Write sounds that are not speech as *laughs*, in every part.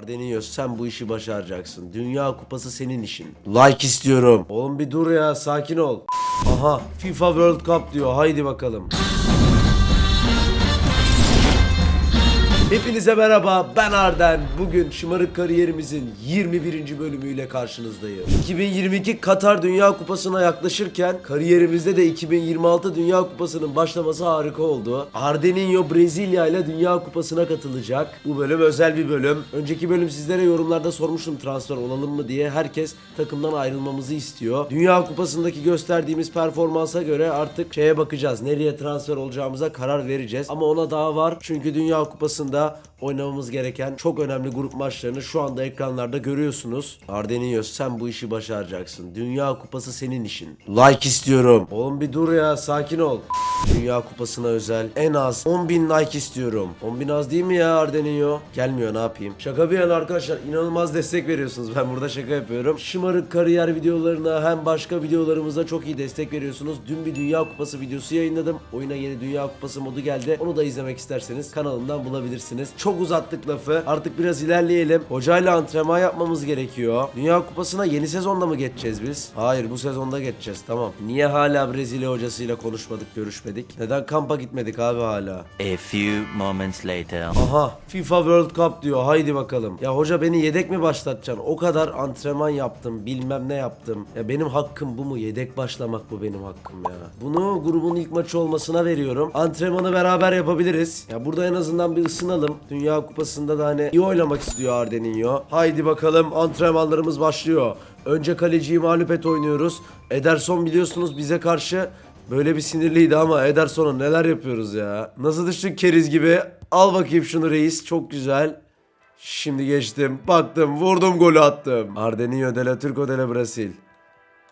Ardenios sen bu işi başaracaksın. Dünya kupası senin işin. Like istiyorum. Oğlum bir dur ya sakin ol. Aha FIFA World Cup diyor. Haydi bakalım. Hepinize merhaba ben Arden. Bugün şımarık kariyerimizin 21. bölümüyle karşınızdayım. 2022 Katar Dünya Kupası'na yaklaşırken kariyerimizde de 2026 Dünya Kupası'nın başlaması harika oldu. Ardeninho Brezilya ile Dünya Kupası'na katılacak. Bu bölüm özel bir bölüm. Önceki bölüm sizlere yorumlarda sormuştum transfer olalım mı diye. Herkes takımdan ayrılmamızı istiyor. Dünya Kupası'ndaki gösterdiğimiz performansa göre artık şeye bakacağız. Nereye transfer olacağımıza karar vereceğiz. Ama ona daha var. Çünkü Dünya Kupası'nda oynamamız gereken çok önemli grup maçlarını şu anda ekranlarda görüyorsunuz. Ardenios sen bu işi başaracaksın. Dünya Kupası senin işin. Like istiyorum. Oğlum bir dur ya sakin ol. Dünya Kupası'na özel en az 10.000 like istiyorum. 10.000 az değil mi ya Ardenio? Gelmiyor ne yapayım? Şaka bir yana arkadaşlar inanılmaz destek veriyorsunuz. Ben burada şaka yapıyorum. Şımarık kariyer videolarına hem başka videolarımıza çok iyi destek veriyorsunuz. Dün bir Dünya Kupası videosu yayınladım. Oyuna yeni Dünya Kupası modu geldi. Onu da izlemek isterseniz kanalımdan bulabilirsiniz. Çok uzattık lafı. Artık biraz ilerleyelim. Hocayla antrenman yapmamız gerekiyor. Dünya Kupası'na yeni sezonda mı geçeceğiz biz? Hayır bu sezonda geçeceğiz tamam. Niye hala Brezilya hocasıyla konuşmadık, görüşmedik? Neden kampa gitmedik abi hala? A few moments later. Aha FIFA World Cup diyor haydi bakalım. Ya hoca beni yedek mi başlatacaksın? O kadar antrenman yaptım bilmem ne yaptım. Ya benim hakkım bu mu? Yedek başlamak bu benim hakkım ya. Bunu grubun ilk maçı olmasına veriyorum. Antrenmanı beraber yapabiliriz. Ya burada en azından bir ısınalım. Dünya Kupası'nda da hani iyi oynamak istiyor Ardeninho. Haydi bakalım antrenmanlarımız başlıyor. Önce kaleciyi mağlup et oynuyoruz. Ederson biliyorsunuz bize karşı Böyle bir sinirliydi ama Ederson'a neler yapıyoruz ya. Nasıl düştük keriz gibi. Al bakayım şunu reis. Çok güzel. Şimdi geçtim. Baktım. Vurdum golü attım. Ardeninho de la Turco de la Brasil.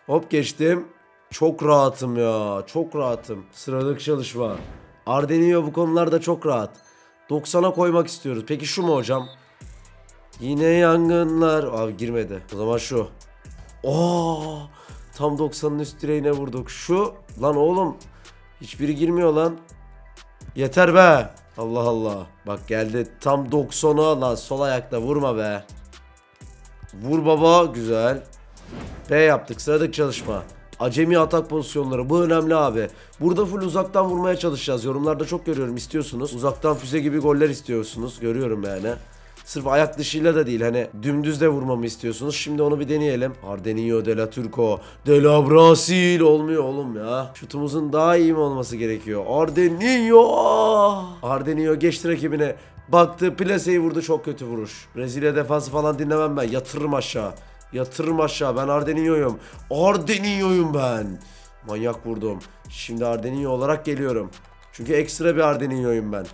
Hop geçtim. Çok rahatım ya. Çok rahatım. Sıradaki çalışma. Ardeninho bu konularda çok rahat. 90'a koymak istiyoruz. Peki şu mu hocam? Yine yangınlar. Abi girmedi. O zaman şu. Oo, tam 90'ın üst direğine vurduk. Şu lan oğlum hiçbiri girmiyor lan. Yeter be. Allah Allah. Bak geldi tam 90'a lan sol ayakta vurma be. Vur baba güzel. B yaptık sıradaki çalışma. Acemi atak pozisyonları bu önemli abi. Burada full uzaktan vurmaya çalışacağız. Yorumlarda çok görüyorum istiyorsunuz. Uzaktan füze gibi goller istiyorsunuz. Görüyorum yani. Sırf ayak dışıyla da değil hani dümdüz de vurmamı istiyorsunuz. Şimdi onu bir deneyelim. Ardeninho de la Turco de la Brasil olmuyor oğlum ya. Şutumuzun daha iyi mi olması gerekiyor? Ardeninho! Ardeninho geçti rakibine. Baktı plaseyi vurdu çok kötü vuruş. Brezilya defansı falan dinlemem ben. Yatırırım aşağı. Yatırırım aşağı. Ben Ardeninho'yum. Ardeninho'yum ben. Manyak vurdum. Şimdi Ardeninho olarak geliyorum. Çünkü ekstra bir Ardeninho'yum ben.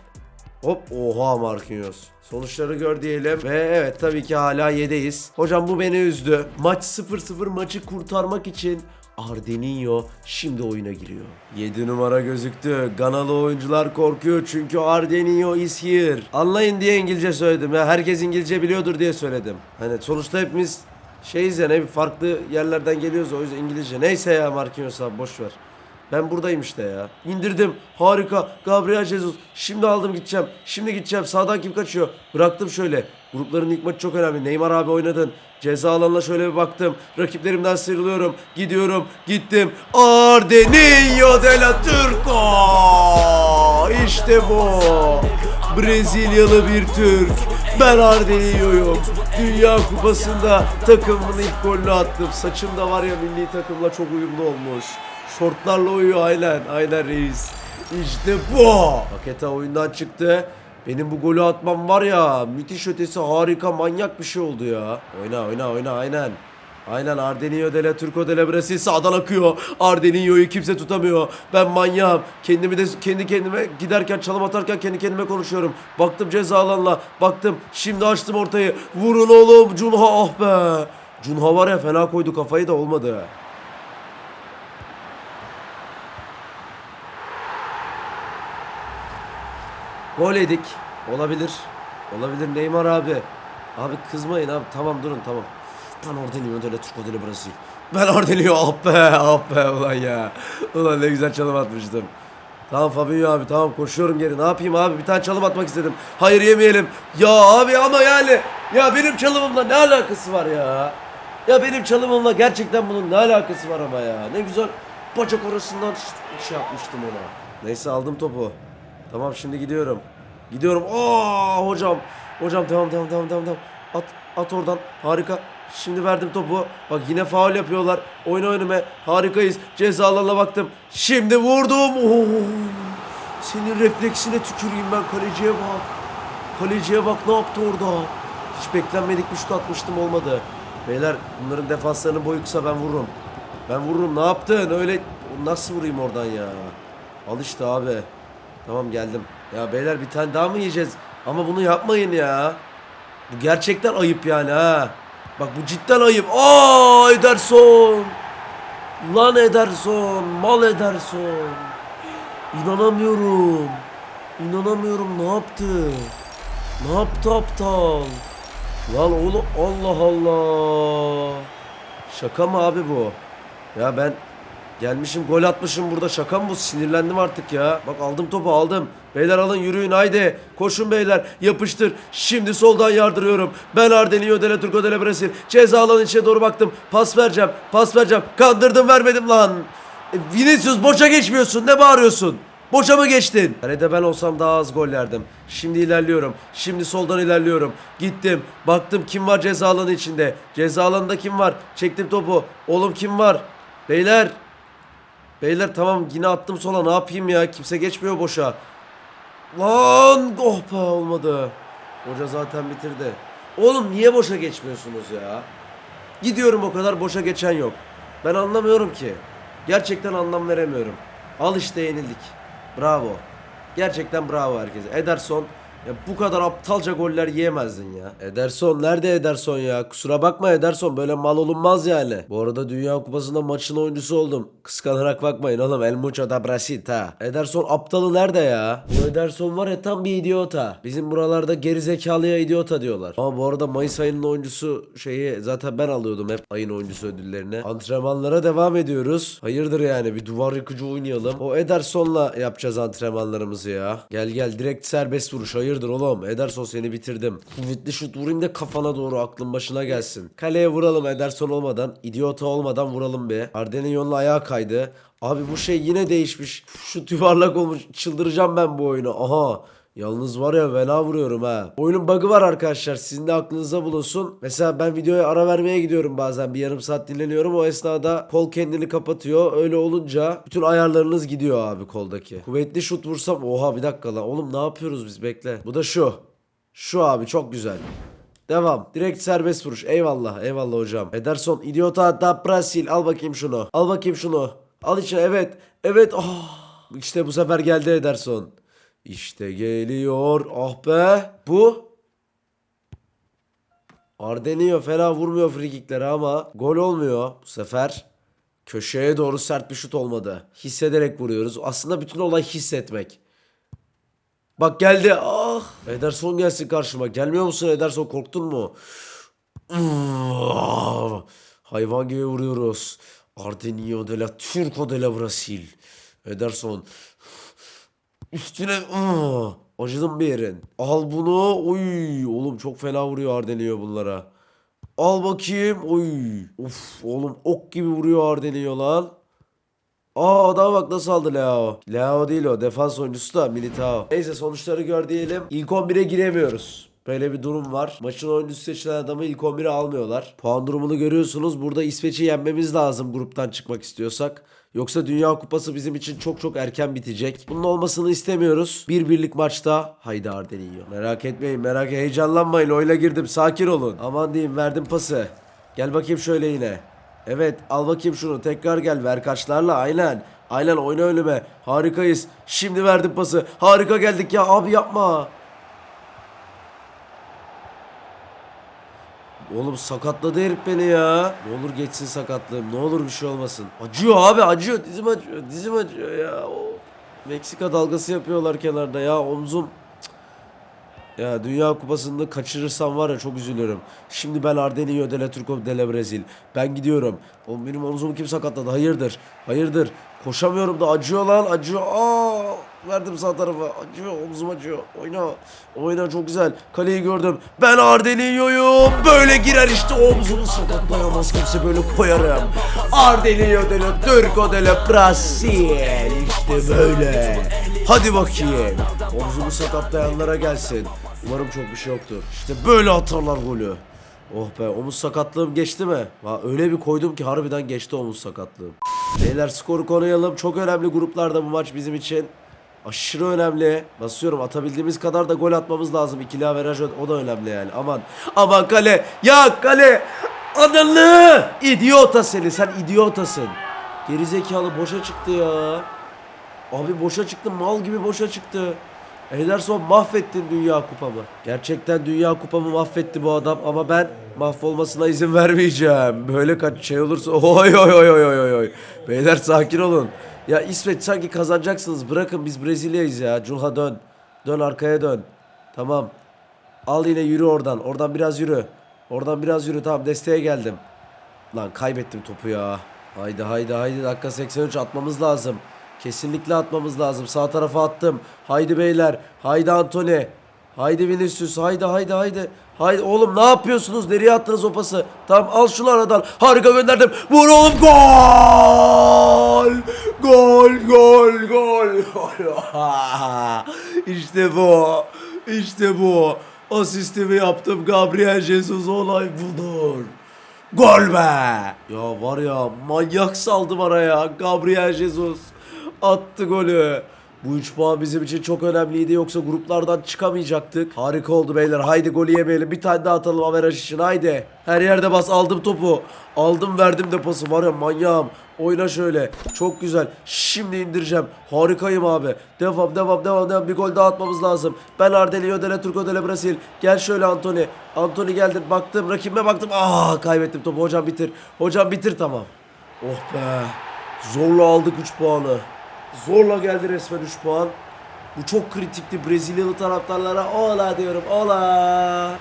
Hop oha Marquinhos. Sonuçları gör diyelim. Ve evet tabii ki hala yedeyiz. Hocam bu beni üzdü. Maç 0-0 maçı kurtarmak için Ardeninho şimdi oyuna giriyor. 7 numara gözüktü. Ganalı oyuncular korkuyor çünkü Ardeninho is here. Anlayın diye İngilizce söyledim ya. Herkes İngilizce biliyordur diye söyledim. Hani sonuçta hepimiz şeyiz ya ne bir farklı yerlerden geliyoruz o yüzden İngilizce. Neyse ya Marquinhos abi boş ver. Ben buradayım işte ya. İndirdim. Harika. Gabriel Jesus. Şimdi aldım gideceğim. Şimdi gideceğim. Sağdan kim kaçıyor? Bıraktım şöyle. Grupların ilk maçı çok önemli. Neymar abi oynadın. Ceza alanına şöyle bir baktım. Rakiplerimden sıyrılıyorum. Gidiyorum. Gittim. Ardeninho de la Turco. İşte bu. Brezilyalı bir Türk. Ben Ardeninho'yum. Dünya Kupası'nda takımımın ilk golünü attım. Saçım da var ya milli takımla çok uyumlu olmuş. Şortlarla uyuyor aynen. Aynen reis. İşte bu. Paketa oyundan çıktı. Benim bu golü atmam var ya müthiş ötesi harika manyak bir şey oldu ya. Oyna oyna oyna aynen. Aynen Ardeninho de la Turco de la Brasil sağdan akıyor. Ardeninho'yu kimse tutamıyor. Ben manyağım. Kendimi de kendi kendime giderken çalım atarken kendi kendime konuşuyorum. Baktım ceza alanla. Baktım şimdi açtım ortayı. Vurun oğlum Cunha ah be. Cunha var ya fena koydu kafayı da olmadı. Gol yedik. Olabilir. Olabilir Neymar abi. Abi kızmayın abi. Tamam durun tamam. Ben Ardenio de la Turco de la Brasil. Ben Ardenio ah be ah be ulan ya. Ulan ne güzel çalım atmıştım. Tamam Fabinho abi tamam koşuyorum geri. Ne yapayım abi bir tane çalım atmak istedim. Hayır yemeyelim. Ya abi ama yani Ya benim çalımımla ne alakası var ya? Ya benim çalımımla gerçekten bunun ne alakası var ama ya? Ne güzel bacak orasından şey yapmıştım ona. Neyse aldım topu. Tamam şimdi gidiyorum. Gidiyorum. Aa hocam. Hocam tamam tamam tamam tamam. tamam. At at oradan. Harika. Şimdi verdim topu. Bak yine faul yapıyorlar. Oyna önüme. Harikayız. Ceza alanına baktım. Şimdi vurdum. Oo. Senin refleksine tüküreyim ben kaleciye bak. Kaleciye bak ne yaptı orada. Hiç beklenmedik bir şut atmıştım olmadı. Beyler bunların defanslarının boyu kısa ben vururum. Ben vururum ne yaptın öyle nasıl vurayım oradan ya. Al işte abi. Tamam geldim. Ya beyler bir tane daha mı yiyeceğiz? Ama bunu yapmayın ya. Bu gerçekten ayıp yani ha. Bak bu cidden ayıp. Aa Ederson. Lan Ederson. Mal Ederson. İnanamıyorum. İnanamıyorum ne yaptı? Ne yaptı aptal? Lan oğlum Allah Allah. Şaka mı abi bu? Ya ben gelmişim gol atmışım burada şaka mı bu? Sinirlendim artık ya. Bak aldım topu aldım. Beyler alın yürüyün haydi. Koşun beyler yapıştır. Şimdi soldan yardırıyorum. Ben Ardenio Dele Turco Dele Brasil. Ceza alanın içine doğru baktım. Pas vereceğim. Pas vereceğim. Kandırdım vermedim lan. E, Vinicius boşa geçmiyorsun. Ne bağırıyorsun? Boşa mı geçtin? Kalede ben olsam daha az gol yerdim. Şimdi ilerliyorum. Şimdi soldan ilerliyorum. Gittim. Baktım kim var ceza alanı içinde. Ceza alanında kim var? Çektim topu. Oğlum kim var? Beyler. Beyler tamam yine attım sola ne yapayım ya? Kimse geçmiyor boşa. Lan oh be olmadı. Hoca zaten bitirdi. Oğlum niye boşa geçmiyorsunuz ya? Gidiyorum o kadar boşa geçen yok. Ben anlamıyorum ki. Gerçekten anlam veremiyorum. Al işte yenildik. Bravo. Gerçekten bravo herkese. Ederson ya bu kadar aptalca goller yiyemezdin ya. Ederson nerede Ederson ya? Kusura bakma Ederson böyle mal olunmaz yani. Bu arada Dünya Kupası'nda maçın oyuncusu oldum. Kıskanarak bakmayın oğlum. El Mucho da Brasil ha. Ederson aptalı nerede ya? Bu Ederson var ya tam bir idiota. Bizim buralarda gerizekalıya idiota diyorlar. Ama bu arada Mayıs ayının oyuncusu şeyi zaten ben alıyordum hep ayın oyuncusu ödüllerini. Antrenmanlara devam ediyoruz. Hayırdır yani bir duvar yıkıcı oynayalım. O Ederson'la yapacağız antrenmanlarımızı ya. Gel gel direkt serbest vuruş. Hayırdır oğlum? Ederson seni bitirdim. Kuvvetli şut vurayım da kafana doğru aklın başına gelsin. Kaleye vuralım Ederson olmadan. idiota olmadan vuralım be. Ardenion'la ayağa kaydı. Abi bu şey yine değişmiş. Şu yuvarlak olmuş. Çıldıracağım ben bu oyunu. Aha. Yalnız var ya fena vuruyorum ha. Oyunun bug'ı var arkadaşlar. Sizin de aklınızda bulunsun. Mesela ben videoya ara vermeye gidiyorum bazen. Bir yarım saat dinleniyorum. O esnada kol kendini kapatıyor. Öyle olunca bütün ayarlarınız gidiyor abi koldaki. Kuvvetli şut vursam. Oha bir dakika lan. Oğlum ne yapıyoruz biz bekle. Bu da şu. Şu abi çok güzel. Devam. Direkt serbest vuruş. Eyvallah. Eyvallah hocam. Ederson. Idiota da Brasil. Al bakayım şunu. Al bakayım şunu. Al içine. Evet. Evet. Ah. İşte bu sefer geldi Ederson. İşte geliyor. Ah be. Bu. Ardenio fena vurmuyor frikikleri ama gol olmuyor bu sefer. Köşeye doğru sert bir şut olmadı. Hissederek vuruyoruz. Aslında bütün olay hissetmek. Bak geldi. Ah. Ederson gelsin karşıma. Gelmiyor musun Ederson? Korktun mu? Hayvan gibi vuruyoruz. Ardenio de la Turco de la Brasil. Ederson. Üstüne ah! acıdım bir yerin. Al bunu. Oy. Oğlum çok fena vuruyor Ardenio bunlara. Al bakayım. Oy. Of oğlum ok gibi vuruyor Ardenio lan. Aa adama bak nasıl aldı Leo. Leo değil o. Defans oyuncusu da Militao. Neyse sonuçları gör diyelim. İlk 11'e giremiyoruz. Böyle bir durum var. Maçın oyuncusu seçilen adamı ilk 11'e almıyorlar. Puan durumunu görüyorsunuz. Burada İsveç'i yenmemiz lazım gruptan çıkmak istiyorsak. Yoksa Dünya Kupası bizim için çok çok erken bitecek. Bunun olmasını istemiyoruz. Bir birlik maçta haydi Ardenio. Merak etmeyin merak heyecanlanmayın. Oyuna girdim sakin olun. Aman diyeyim verdim pası. Gel bakayım şöyle yine. Evet al bakayım şunu tekrar gel ver kaçlarla aynen. Aynen oyna önüme. Harikayız. Şimdi verdim pası. Harika geldik ya abi yapma. Oğlum sakatladı herif beni ya. Ne olur geçsin sakatlığım. Ne olur bir şey olmasın. Acıyor abi acıyor. Dizim acıyor. Dizim acıyor ya. Of. Meksika dalgası yapıyorlar kenarda ya. Omzum. Ya Dünya Kupası'nda kaçırırsam var ya çok üzülürüm. Şimdi ben Ardenio de la Turco de la Brasil. Ben gidiyorum. Oğlum benim omzumu kim sakatladı? Hayırdır? Hayırdır? Koşamıyorum da acıyor lan acıyor. Aa! Verdim sağ tarafa. Acıyor omzum acıyor. Oyna. Oyna çok güzel. Kaleyi gördüm. Ben Ardelinho'yum. Böyle girer işte omzumu sakatlayamaz kimse böyle koyarım. Ardelinho dele Turco dele Brasil. İşte böyle. Hadi bakayım. Omzumu sakatlayanlara gelsin. Umarım çok bir şey yoktur. İşte böyle atarlar golü. Oh be omuz sakatlığım geçti mi? Öyle bir koydum ki harbiden geçti omuz sakatlığım. Beyler skoru koruyalım. Çok önemli gruplarda bu maç bizim için. Aşırı önemli. Basıyorum atabildiğimiz kadar da gol atmamız lazım. İkili averaj o da önemli yani. Aman. Aman kale. Ya kale. Analı. İdiota seni. Sen idiotasın. Gerizekalı boşa çıktı ya. Abi boşa çıktı. Mal gibi boşa çıktı. Ederson mahvettin Dünya Kupamı. Gerçekten Dünya Kupamı mahvetti bu adam ama ben mahvolmasına izin vermeyeceğim. Böyle kaç şey olursa oy oy oy oy oy oy. Beyler sakin olun. Ya İsveç sanki kazanacaksınız. Bırakın biz Brezilya'yız ya. Culha dön. Dön arkaya dön. Tamam. Al yine yürü oradan. Oradan biraz yürü. Oradan biraz yürü. Tamam desteğe geldim. Lan kaybettim topu ya. Haydi haydi haydi dakika 83 atmamız lazım. Kesinlikle atmamız lazım. Sağ tarafa attım. Haydi beyler. Haydi Antony. Haydi Vinicius. Haydi haydi haydi. Haydi oğlum ne yapıyorsunuz? Nereye attınız o pası? Tamam al şunu aradan. Harika gönderdim. Vur oğlum gol. Gol gol gol. *laughs* işte bu. İşte bu. Asistimi yaptım. Gabriel Jesus olay budur. Gol be! Ya var ya manyak saldım araya. Gabriel Jesus attı golü. Bu 3 puan bizim için çok önemliydi yoksa gruplardan çıkamayacaktık. Harika oldu beyler. Haydi golü yemeyelim. Bir tane daha atalım averaj için. Haydi. Her yerde bas. Aldım topu. Aldım verdim de pası. Var ya manyağım. Oyna şöyle. Çok güzel. Şimdi indireceğim. Harikayım abi. Devam devam devam devam. Bir gol daha atmamız lazım. Ben Ardelio Dele Turco Dele Brasil. Gel şöyle Antony. Antony geldi. Baktım. Rakibime baktım. Aa kaybettim topu. Hocam bitir. Hocam bitir tamam. Oh be. Zorla aldık 3 puanı. Zorla geldi resmen 3 puan. Bu çok kritikti Brezilyalı taraftarlara. Ola diyorum. Ola.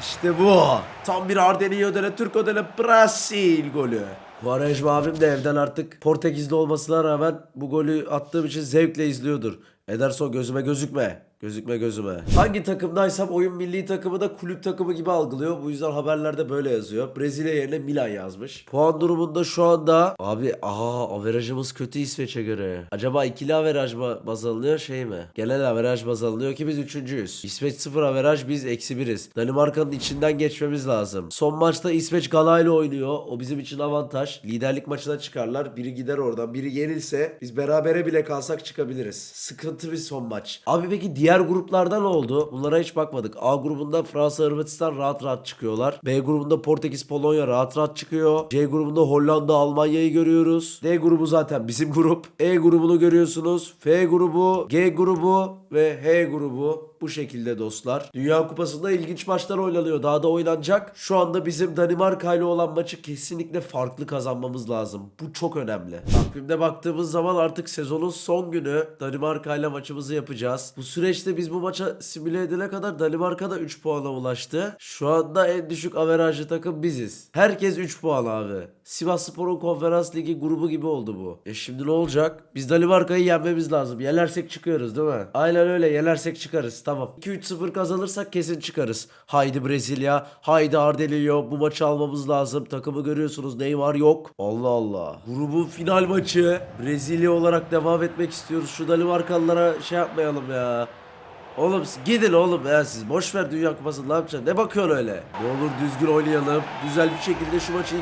İşte bu. Tam bir Ardenio dele Turco dele Brasil golü. Quaresma abim de evden artık Portekizli olmasına rağmen bu golü attığım için zevkle izliyordur. Ederson gözüme gözükme. Gözükme gözüme. Hangi takımdaysam oyun milli takımı da kulüp takımı gibi algılıyor. Bu yüzden haberlerde böyle yazıyor. Brezilya yerine Milan yazmış. Puan durumunda şu anda abi aha averajımız kötü İsveç'e göre. Acaba ikili averaj mı baz alınıyor şey mi? Genel averaj baz alınıyor ki biz üçüncüyüz. İsveç sıfır averaj biz eksi biriz. Danimarka'nın içinden geçmemiz lazım. Son maçta İsveç Galayla oynuyor. O bizim için avantaj. Liderlik maçına çıkarlar. Biri gider oradan. Biri yenilse biz berabere bile kalsak çıkabiliriz. Sıkıntı bir son maç. Abi peki diğer gruplarda ne oldu? Bunlara hiç bakmadık. A grubunda Fransa, Hırvatistan rahat rahat çıkıyorlar. B grubunda Portekiz, Polonya rahat rahat çıkıyor. C grubunda Hollanda, Almanya'yı görüyoruz. D grubu zaten bizim grup. E grubunu görüyorsunuz. F grubu, G grubu ve H grubu. Bu şekilde dostlar. Dünya Kupası'nda ilginç maçlar oynanıyor. Daha da oynanacak. Şu anda bizim Danimarka ile olan maçı kesinlikle farklı kazanmamız lazım. Bu çok önemli. Takvimde baktığımız zaman artık sezonun son günü Danimarka ile maçımızı yapacağız. Bu süreçte biz bu maça simüle edene kadar Danimarka da 3 puana ulaştı. Şu anda en düşük averajlı takım biziz. Herkes 3 puan abi. Sivas Spor'un konferans ligi grubu gibi oldu bu. E şimdi ne olacak? Biz Danimarka'yı yenmemiz lazım. Yenersek çıkıyoruz değil mi? Aynen öyle yenersek çıkarız. Tamam. 2-3-0 kazanırsak kesin çıkarız. Haydi Brezilya. Haydi Ardelio. Bu maçı almamız lazım. Takımı görüyorsunuz. Neymar yok. Allah Allah. Grubun final maçı. Brezilya olarak devam etmek istiyoruz. Şu Danimarkalılara şey yapmayalım ya. Oğlum gidin oğlum ya siz. Boş ver Dünya Kupası'nı ne yapacaksın? Ne bakıyorsun öyle? Ne olur düzgün oynayalım. Güzel bir şekilde şu maçı 2-3-0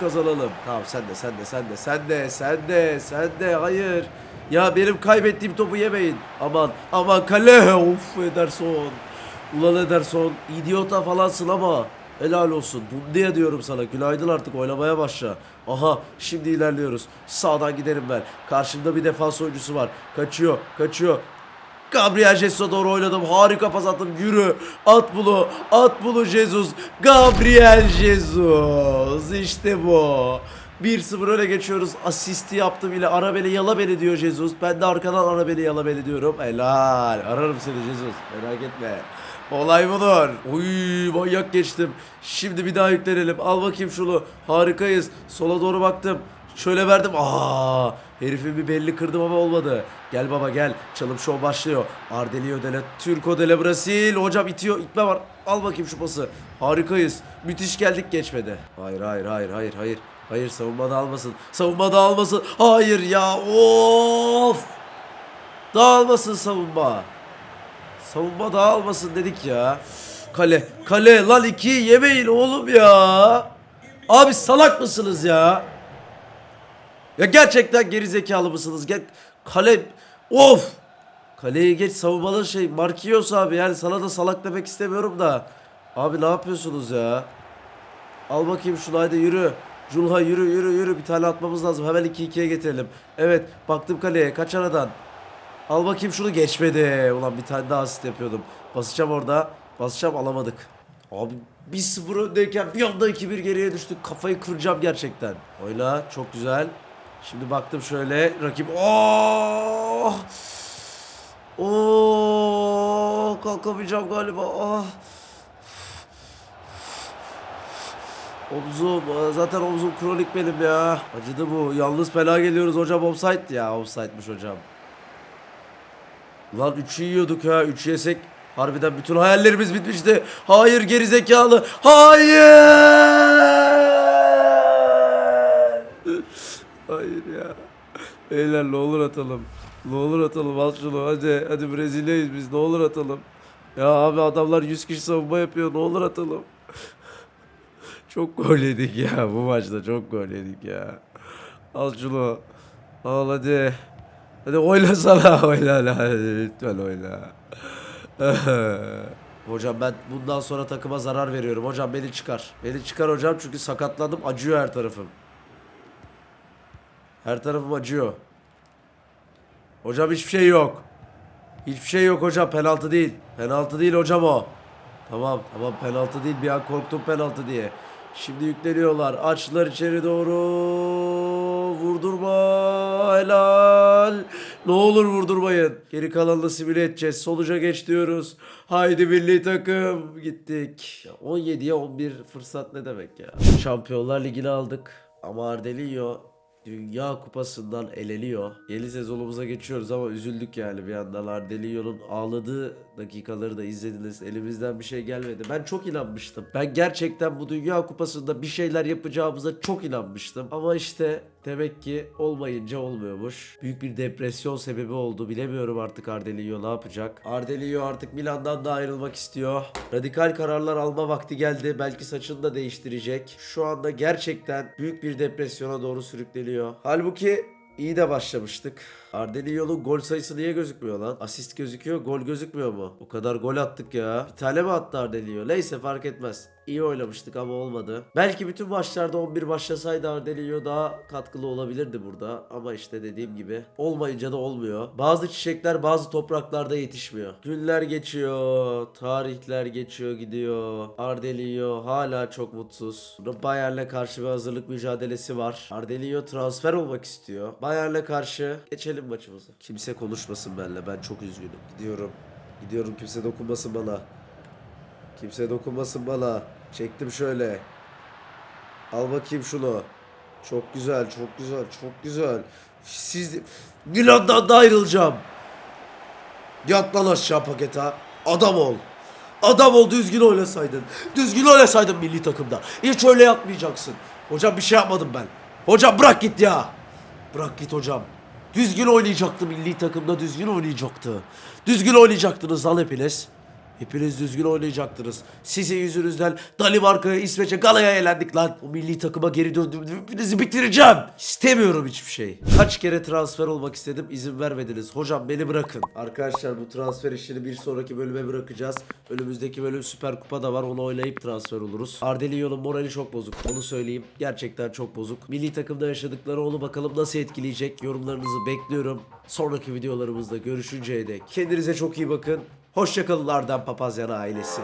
kazanalım. Tamam sen de sen de sen de sen de sen de sen de hayır. Ya benim kaybettiğim topu yemeyin. Aman aman kale. Of Ederson. Ulan Ederson. idiota falansın ama. Helal olsun. Bundiye diyorum sana. Günaydın artık oynamaya başla. Aha şimdi ilerliyoruz. Sağdan giderim ben. Karşımda bir defans oyuncusu var. Kaçıyor kaçıyor. Gabriel Jesus'a doğru oynadım. Harika pas attım. Yürü. At bunu. At bunu Jesus. Gabriel Jesus. İşte bu. 1-0 öne geçiyoruz. Asisti yaptım ile ara beni yala beni diyor Jesus. Ben de arkadan ara beni yala beni diyorum. Helal. Ararım seni Jesus. Merak etme. Olay budur. Uy manyak geçtim. Şimdi bir daha yüklenelim. Al bakayım şunu. Harikayız. Sola doğru baktım. Şöyle verdim. Aa, herifin bir belli kırdım ama olmadı. Gel baba gel. Çalım şov başlıyor. Ardelio Dele Turco Dele Brasil. Hocam itiyor. İtme var. Al bakayım şu pası. Harikayız. Müthiş geldik geçmedi. Hayır hayır hayır hayır hayır. Hayır savunmada almasın. Savunmada almasın. Hayır ya. Of. Dağılmasın savunma. Savunma dağılmasın dedik ya. Kale. Kale lan iki yemeyin oğlum ya. Abi salak mısınız ya? Ya gerçekten geri zekalı mısınız? Gel kale of. Kaleyi geç savunmalı şey Marquinhos abi yani sana da salak demek istemiyorum da. Abi ne yapıyorsunuz ya? Al bakayım şunu hadi yürü. Julha yürü yürü yürü bir tane atmamız lazım. Hemen 2-2'ye getirelim. Evet baktım kaleye kaç aradan. Al bakayım şunu geçmedi. Ulan bir tane daha asist yapıyordum. Basacağım orada. Basacağım alamadık. Abi 1-0 öndeyken bir anda 2-1 geriye düştük. Kafayı kıracağım gerçekten. Oyna çok güzel. Şimdi baktım şöyle rakip. Oh! Oh! Kalkamayacağım galiba. Ah! Omzum. Zaten omzum kronik benim ya. Acıdı bu. Yalnız fena geliyoruz hocam. Offside ya. Offside'miş hocam. Lan 3'ü yiyorduk ha. 3 yesek harbiden bütün hayallerimiz bitmişti. Hayır gerizekalı. Hayır. Hayır ya. Beyler ne olur atalım. Ne olur atalım al şunu hadi. Hadi Brezilya'yız biz ne olur atalım. Ya abi adamlar 100 kişi savunma yapıyor ne olur atalım. Çok gol yedik ya bu maçta çok gol yedik ya. Al şunu. Al hadi. Hadi oyna sana *laughs* oyna lütfen oyna. *laughs* hocam ben bundan sonra takıma zarar veriyorum. Hocam beni çıkar. Beni çıkar hocam çünkü sakatlandım acıyor her tarafım. Her tarafım acıyor. Hocam hiçbir şey yok. Hiçbir şey yok hocam penaltı değil. Penaltı değil hocam o. Tamam tamam penaltı değil bir an korktum penaltı diye. Şimdi yükleniyorlar. Açtılar içeri doğru. Vurdurma. Helal. Ne olur vurdurmayın. Geri kalanını simüle edeceğiz. Sonuca geç diyoruz. Haydi milli takım. Gittik. Ya 17'ye 11 fırsat ne demek ya. Şampiyonlar Ligi'ni aldık. Ama Ardelillo Dünya Kupası'ndan eleniyor. Yeni sezonumuza geçiyoruz ama üzüldük yani bir yandan. Ardelio'nun ağladığı dakikaları da izlediniz. Elimizden bir şey gelmedi. Ben çok inanmıştım. Ben gerçekten bu Dünya Kupası'nda bir şeyler yapacağımıza çok inanmıştım. Ama işte demek ki olmayınca olmuyormuş. Büyük bir depresyon sebebi oldu. Bilemiyorum artık Ardelio ne yapacak. Ardelio artık Milan'dan da ayrılmak istiyor. Radikal kararlar alma vakti geldi. Belki saçını da değiştirecek. Şu anda gerçekten büyük bir depresyona doğru sürükleniyor. Halbuki iyi de başlamıştık. Ardelio'nun gol sayısı niye gözükmüyor lan? Asist gözüküyor, gol gözükmüyor mu? O kadar gol attık ya. Bir tane mi attı Ardelio? Neyse fark etmez. İyi oynamıştık ama olmadı. Belki bütün maçlarda 11 başlasaydı Ardelio daha katkılı olabilirdi burada. Ama işte dediğim gibi olmayınca da olmuyor. Bazı çiçekler bazı topraklarda yetişmiyor. Günler geçiyor, tarihler geçiyor gidiyor. Ardelio hala çok mutsuz. Bayern'le karşı bir hazırlık mücadelesi var. Ardelio transfer olmak istiyor. Bayern'le karşı geçelim maçımıza. Kimse konuşmasın benimle. Ben çok üzgünüm. Gidiyorum. Gidiyorum kimse dokunmasın bana. Kimse dokunmasın bana. Çektim şöyle. Al bakayım şunu. Çok güzel, çok güzel, çok güzel. Siz Milan'dan da ayrılacağım. Yat lan aşağı pakete. Adam ol. Adam ol düzgün oynasaydın. Düzgün oynasaydın milli takımda. Hiç öyle yapmayacaksın. Hocam bir şey yapmadım ben. Hocam bırak git ya. Bırak git hocam. Düzgün oynayacaktı milli takımda düzgün oynayacaktı. Düzgün oynayacaktınız lan. Hepiniz düzgün oynayacaktınız. Sizin yüzünüzden Danimarka'ya, İsveç'e, Gala'ya elendik lan. O milli takıma geri döndüm. Hepinizi bitireceğim. İstemiyorum hiçbir şey. Kaç kere transfer olmak istedim izin vermediniz. Hocam beni bırakın. Arkadaşlar bu transfer işini bir sonraki bölüme bırakacağız. Önümüzdeki bölüm Süper Kupa da var. Onu oynayıp transfer oluruz. Ardelio'nun morali çok bozuk. Onu söyleyeyim. Gerçekten çok bozuk. Milli takımda yaşadıkları onu bakalım nasıl etkileyecek. Yorumlarınızı bekliyorum. Sonraki videolarımızda görüşünceye dek. Kendinize çok iyi bakın. Hoşçakalın Arden Papazyan ailesi.